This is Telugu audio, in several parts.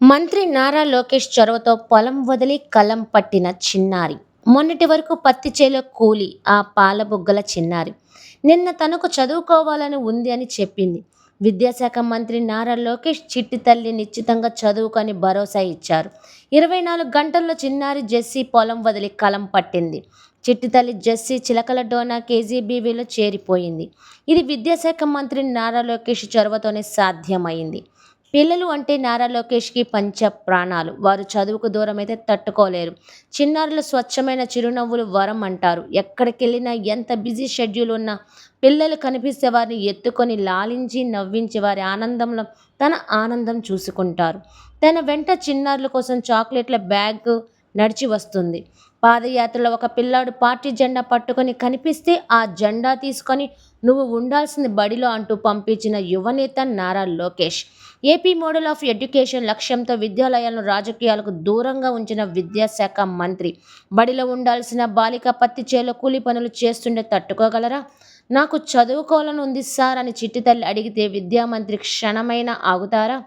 మంత్రి నారా లోకేష్ చొరవతో పొలం వదిలి కలం పట్టిన చిన్నారి. మొన్నటి వరకు పత్తి చేలో కూలి ఆ పాల బుగ్గల చిన్నారి. నిన్న తనకు చదువుకోవాలని ఉంది అని చెప్పింది. విద్యాశాఖ మంత్రి నారా లోకేష్ చిట్టి తల్లి నిశ్చితంగా చదువుకొని భరోసా ఇచ్చారు. ఇరవై నాలుగు గంటల్లో చిన్నారి జెస్సీ పొలం వదిలి కలం పట్టింది. చిట్టి తల్లి జెస్సీ చిలకల డోనా కేజీబీవీలో చేరిపోయింది. ఇది విద్యాశాఖ మంత్రి నారా లోకేష్ చొరవతోనే సాధ్యమైంది. పిల్లలు అంటే నారా లోకేష్కి పంచ ప్రాణాలు. వారు చదువుకు దూరం అయితే తట్టుకోలేరు. చిన్నారులు స్వచ్ఛమైన చిరునవ్వులు వరం అంటారు. ఎక్కడికి వెళ్ళినా ఎంత బిజీ షెడ్యూల్ ఉన్నా పిల్లలు కనిపిస్తే వారిని ఎత్తుకొని లాలించి నవ్వించి వారి ఆనందంలో తన ఆనందం చూసుకుంటారు. తన వెంట చిన్నారుల కోసం చాక్లెట్ల బ్యాగ్ నడిచి వస్తుంది. పాదయాత్రలో ఒక పిల్లాడు పార్టీ జెండా పట్టుకొని కనిపిస్తే ఆ జెండా తీసుకొని నువ్వు ఉండాల్సింది బడిలో అంటూ పంపించిన యువనేత Nara Lokesh. AP model of education లక్ష్యంతో విద్యాలయాలను రాజకీయాలకు దూరంగా ఉంచిన విద్యాశాఖ మంత్రి బడిలో ఉండాల్సిన బాలిక పత్తి చేలో కూలి పనులు చేస్తుండే తట్టుకోగలరా? నాకు చదువుకోవాలని ఉంది సార్ అని చిట్టి తల్లి అడిగితే విద్యామంత్రి క్షణమైనా ఆగుతారా?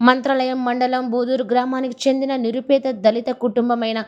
మంత్రాలయం మండలం బూదూరు గ్రామానికి చెందిన నిరుపేద దళిత కుటుంబమైన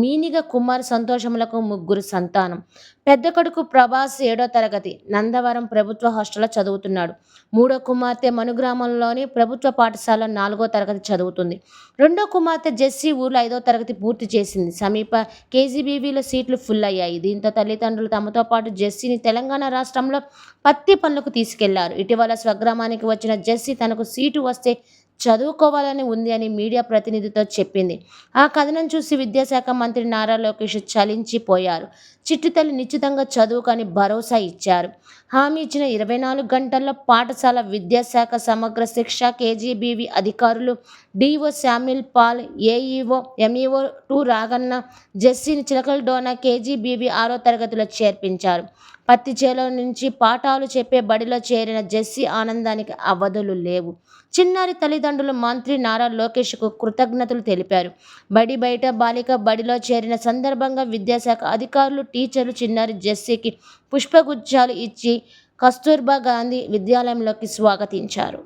మీనిగ కుమార్ సంతోషములకు ముగ్గురు సంతానం. పెద్ద కొడుకు ప్రభాస్ ఏడో తరగతి నందవరం ప్రభుత్వ హాస్టల్లో చదువుతున్నాడు. మూడో కుమార్తె మనుగ్రామంలోని ప్రభుత్వ పాఠశాల నాలుగో తరగతి చదువుతుంది. రెండో కుమార్తె జెస్సీ ఊర్లో ఐదో తరగతి పూర్తి చేసింది. సమీప కేజీబీవీలో సీట్లు ఫుల్ అయ్యాయి. దీంతో తల్లిదండ్రులు తమతో పాటు జెస్సీని తెలంగాణ రాష్ట్రంలో పత్తి పనులకు తీసుకెళ్ళారు. ఇటీవల స్వగ్రామానికి వచ్చిన జెస్సీ తనకు సీటు వస్తే చదువుకోవాలని ఉంది అని మీడియా ప్రతినిధితో చెప్పింది. ఆ కథనం చూసి విద్యాశాఖ మంత్రి నారా లోకేష్ చలించిపోయారు. చిట్టుతల్లి నిశ్చితంగా చదువుకొని భరోసా ఇచ్చారు. హామీ ఇచ్చిన ఇరవై నాలుగు గంటల్లో పాఠశాల విద్యాశాఖ సమగ్ర శిక్ష కేజీబీవి అధికారులు DO Samuel Paul AEO MEO two Raganna జెస్సీని Chilakala Donna KGBV ఆరో తరగతిలో చేర్పించారు. పత్తి చేలో నుంచి పాఠాలు చెప్పే బడిలో చేరిన జెస్సీ ఆనందానికి అవధులు లేవు. చిన్నారి తల్లిదండ్రులు మంత్రి నారా లోకేష్కు కృతజ్ఞతలు తెలిపారు. బడి బయట బాలిక బడిలో చేరిన సందర్భంగా విద్యాశాఖ అధికారులు టీచర్లు చిన్నారి జెస్సీకి పుష్పగుచ్చాలు ఇచ్చి కస్తూర్బా గాంధీ విద్యాలయంలోకి స్వాగతించారు.